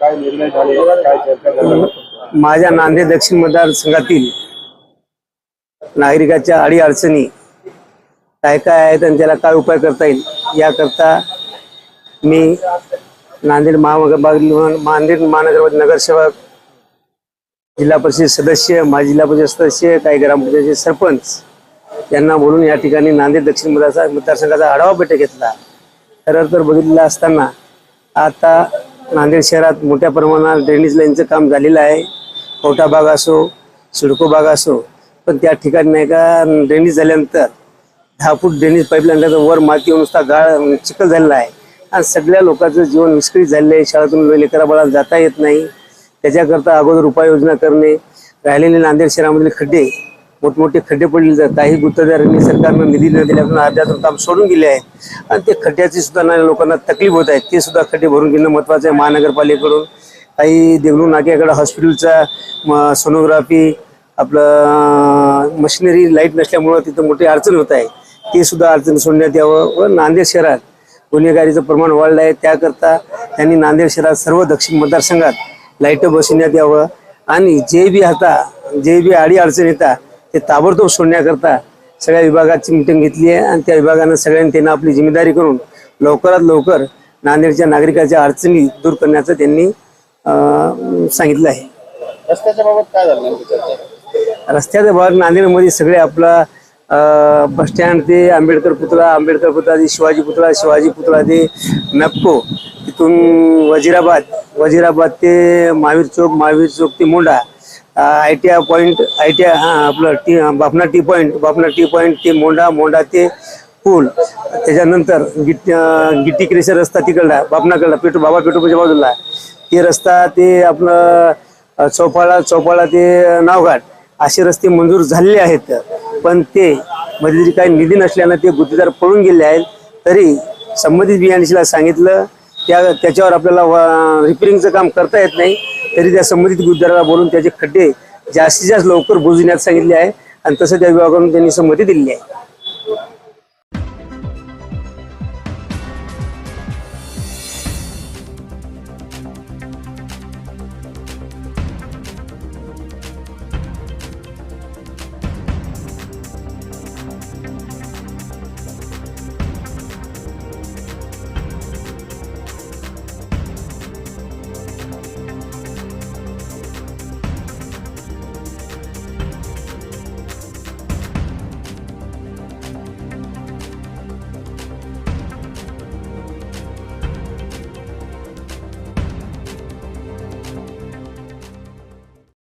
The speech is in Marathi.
काय निर्णय झाले काय चर्चा झाली? माझ्या नांदेड दक्षिण मतदारसंघातील नागरिकाच्या अडी अडचणी काय काय आहेत आणि त्याला काय उपाय करता येईल याकरता मी नांदेड महानगर नांदेड महानगर नगरसेवक जिल्हा परिषद सदस्य माजी जिल्हा परिषद सदस्य काही ग्रामपंचायतीचे सरपंच यांना बोलून या ठिकाणी नांदेड दक्षिण मतदारसंघाचा आढावा बैठक घेतला. खरं तर बघितलं असताना आता नांदेड शहरात मोठ्या प्रमाणात ड्रेनेज लाईनचं काम झालेलं आहे. कोटा भाग असो सिडको भाग असो पण त्या ठिकाणी नाही का ड्रेनेज झाल्यानंतर दहा फूट ड्रेनेज पाईपलाईन वर माती नुसता गाळ चिखल झालेला आहे. आणि सगळ्या लोकांचं जीवन विस्कळीत झालेलं आहे. शाळेतून लेकराबाळा जाता येत नाही. त्याच्याकरता अगोदर उपाययोजना करणे. राहिलेले नांदेड शहरामधील खड्डे मोठमोठे खड्डे पडले जातात. काही गुत्तदारांनी सरकारनं निधी न दिल्यापासून अर्ध्यातून काम सोडून गेले आहेत आणि ते खड्ड्याची सुद्धा लोकांना तकलीफ होत आहे. ते सुद्धा खड्डे भरून घेणं महत्त्वाचं आहे महानगरपालिकेकडून. काही देगलू नाक्याकडे हॉस्पिटलचा सोनोग्राफी आपलं मशिनरी लाइट नसल्यामुळं तिथं मोठी अडचण होत आहे. ते सुद्धा अडचण सोडण्यात यावं व नांदेड शहरात गुन्हेगारीचं प्रमाण वाढलं आहे. त्याकरता त्यांनी नांदेड शहरात सर्व दक्षिण मतदारसंघात लाइट बसवण्यात यावं. आणि जे बी आता जे बी आडी अडचण येतात ते ताबडतोब सोडण्याकरता सगळ्या विभागाची मिटिंग घेतली आहे आणि त्या विभागानं सगळ्यांनी त्यांना आपली जिम्मेदारी करून लवकरात लवकर नांदेडच्या नागरिकाच्या अडचणी दूर करण्याचं त्यांनी सांगितलं आहे. रस्त्याच्या बाबत काय झालं नेमकी चर्चा? रस्त्याचा भाग नांदेडमध्ये सगळे आपला बस स्टँड ते आंबेडकर पुतळा आंबेडकर पुतळा ते शिवाजी पुतळा शिवाजी पुतळा ते नॅपको तिथून वजिराबाद वजिराबाद ते महावीर चौक महावीर चौक ते Monda I T I point I T I हां आपलं T Bapna T point Bapna T point ते मोंडा मोंडा ते पूल. त्याच्यानंतर गिट गिट्टी क्रेशर रस्ता तिकडला बापनाकडला पेट्रोल बाबा पेट्रोलच्या बाजूला. ते रस्ता ते आपलं चौपाळा चौपाळा ते नावघाट. असे रस्ते मंजूर झालेले आहेत. पण ते मध्ये जरी काही निधी नसल्यानं ते गुत्तेदार पळून गेले आहेत तरी संबंधित बियाणीशीला सांगितलं त्या त्याच्यावर आपल्याला रिपेरिंगचं काम करता येत नाही. तरी त्या संबंधित गुरुद्वाराला बोलून त्याचे खड्डे जास्तीत जास्त लवकर बुजण्यात सांगितले आहे. आणि तसं त्या विभागाकडून त्यांनी संमती दिलेली आहे.